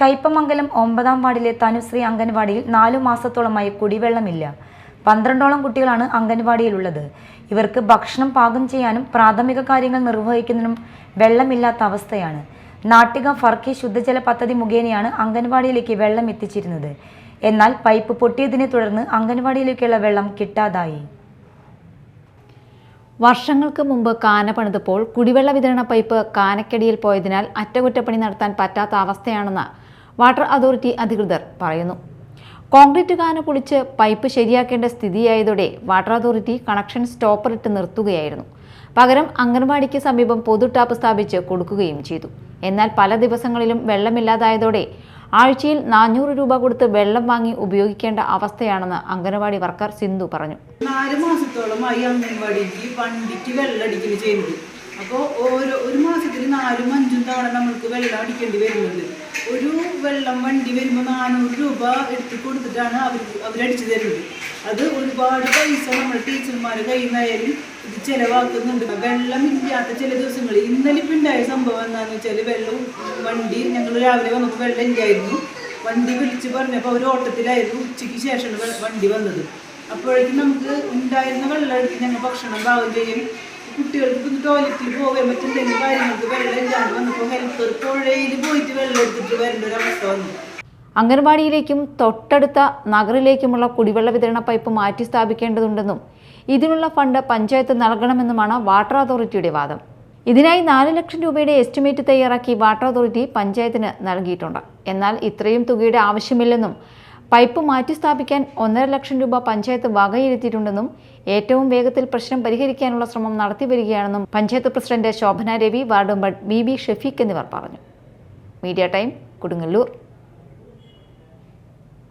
കയ്പമംഗലം ഒമ്പതാം വാർഡിലെ തനുശ്രീ അംഗൻവാടിയിൽ നാലു മാസത്തോളമായി കുടിവെള്ളമില്ല. പന്ത്രണ്ടോളം കുട്ടികളാണ് അംഗൻവാടിയിലുള്ളത്. ഇവർക്ക് ഭക്ഷണം പാകം ചെയ്യാനും പ്രാഥമിക കാര്യങ്ങൾ നിർവഹിക്കുന്നതിനും വെള്ളമില്ലാത്ത അവസ്ഥയാണ്. നാട്ടിക ഫർക്കി ശുദ്ധജല പദ്ധതി മുഖേനയാണ് അംഗൻവാടിയിലേക്ക് വെള്ളം എത്തിച്ചിരുന്നത്. എന്നാൽ പൈപ്പ് പൊട്ടിയതിനെ തുടർന്ന് അംഗൻവാടിയിലേക്കുള്ള വെള്ളം കിട്ടാതായി. വർഷങ്ങൾക്ക് മുമ്പ് കാന പണിതപ്പോൾ കുടിവെള്ള വിതരണ പൈപ്പ് കാനക്കടിയിൽ പോയതിനാൽ അറ്റകുറ്റപ്പണി നടത്താൻ പറ്റാത്ത അവസ്ഥയാണെന്ന് വാട്ടർ അതോറിറ്റി അധികൃതർ പറയുന്നു. കോൺക്രീറ്റ് കാന പൊളിച്ച് പൈപ്പ് ശരിയാക്കേണ്ട സ്ഥിതിയായതോടെ വാട്ടർ അതോറിറ്റി കണക്ഷൻ സ്റ്റോപ്പർ ഇട്ട് നിർത്തുകയായിരുന്നു. പകരം അംഗൻവാടിക്ക് സമീപം പൊതു ടാപ്പ് സ്ഥാപിച്ച് കൊടുക്കുകയും ചെയ്തു. എന്നാൽ പല ദിവസങ്ങളിലും വെള്ളമില്ലാതായതോടെ ആഴ്ചയിൽ നാനൂറ് രൂപ കൊടുത്ത് വെള്ളം വാങ്ങി ഉപയോഗിക്കേണ്ട അവസ്ഥയാണെന്ന് അംഗനവാടി വർക്കർ സിന്ധു പറഞ്ഞു. നാല് മാസത്തോളമായി അംഗൻവാടിക്ക് വണ്ടിക്ക് വെള്ളം അടിക്കൽ ചെയ്യുന്നത് അപ്പോൾ ഓരോ ഒരു മാസത്തിൽ നാലും അഞ്ചും തവണ നമ്മൾക്ക് വെള്ളം അടിക്കേണ്ടി വരുന്നുണ്ട്. ഒരു വെള്ളം വണ്ടി വരുമ്പോൾ നാനൂറ് രൂപ എടുത്ത് കൊടുത്തിട്ടാണ് അവർ അവരടിച്ചു തരുന്നത്. അത് ഒരുപാട് പൈസ നമ്മുടെ ടീച്ചർമാർ കയ്യിൽ നിന്നായാലും ഇത് ചിലവാക്കുന്നുണ്ട്. വെള്ളം ഇല്ലാത്ത ചില ദിവസങ്ങളിൽ ഇന്നലെ ഇപ്പം ഉണ്ടായ സംഭവം എന്താണെന്ന് വെച്ചാൽ വെള്ളം വണ്ടി ഞങ്ങൾ രാവിലെ വന്നപ്പോൾ വെള്ളം ഇല്ലായിരുന്നു. വണ്ടി വിളിച്ച് പറഞ്ഞപ്പോൾ അവർ ഓട്ടത്തിലായിരുന്നു. ഉച്ചയ്ക്ക് ശേഷമാണ് വണ്ടി വന്നത്. അപ്പോഴേക്കും നമുക്ക് ഉണ്ടായിരുന്ന വെള്ളം എടുത്ത് ഞങ്ങൾ ഭക്ഷണം പാകം ചെയ്യും. കുട്ടികൾക്ക് ഇപ്പം ടോയ്ലറ്റിൽ പോകാൻ പറ്റുന്ന കാര്യങ്ങൾക്ക് വെള്ളം ഇല്ലാണ്ട് വന്നപ്പോൾ ഹെൽപ്പർ പുഴയിൽ പോയിട്ട് വെള്ളം എടുത്തിട്ട് വരേണ്ട ഒരു അവസ്ഥ വന്നു. അംഗൻവാടിയിലേക്കും തൊട്ടടുത്ത നഗറിലേക്കുമുള്ള കുടിവെള്ള വിതരണ പൈപ്പ് മാറ്റി സ്ഥാപിക്കേണ്ടതുണ്ടെന്നും ഇതിനുള്ള ഫണ്ട് പഞ്ചായത്ത് നൽകണമെന്നുമാണ് വാട്ടർ അതോറിറ്റിയുടെ വാദം. ഇതിനായി നാല് ലക്ഷം രൂപയുടെ എസ്റ്റിമേറ്റ് തയ്യാറാക്കി വാട്ടർ അതോറിറ്റി പഞ്ചായത്തിന് നൽകിയിട്ടുണ്ട്. എന്നാൽ ഇത്രയും തുകയുടെ ആവശ്യമില്ലെന്നും പൈപ്പ് മാറ്റി സ്ഥാപിക്കാൻ ഒന്നര ലക്ഷം രൂപ പഞ്ചായത്ത് വകയിരുത്തിയിട്ടുണ്ടെന്നും ഏറ്റവും വേഗത്തിൽ പ്രശ്നം പരിഹരിക്കാനുള്ള ശ്രമം നടത്തി വരികയാണെന്നും panchayat president Shobhana Ravi ward member B B Shefeeq എന്നിവർ പറഞ്ഞു. Media time Kodungallur.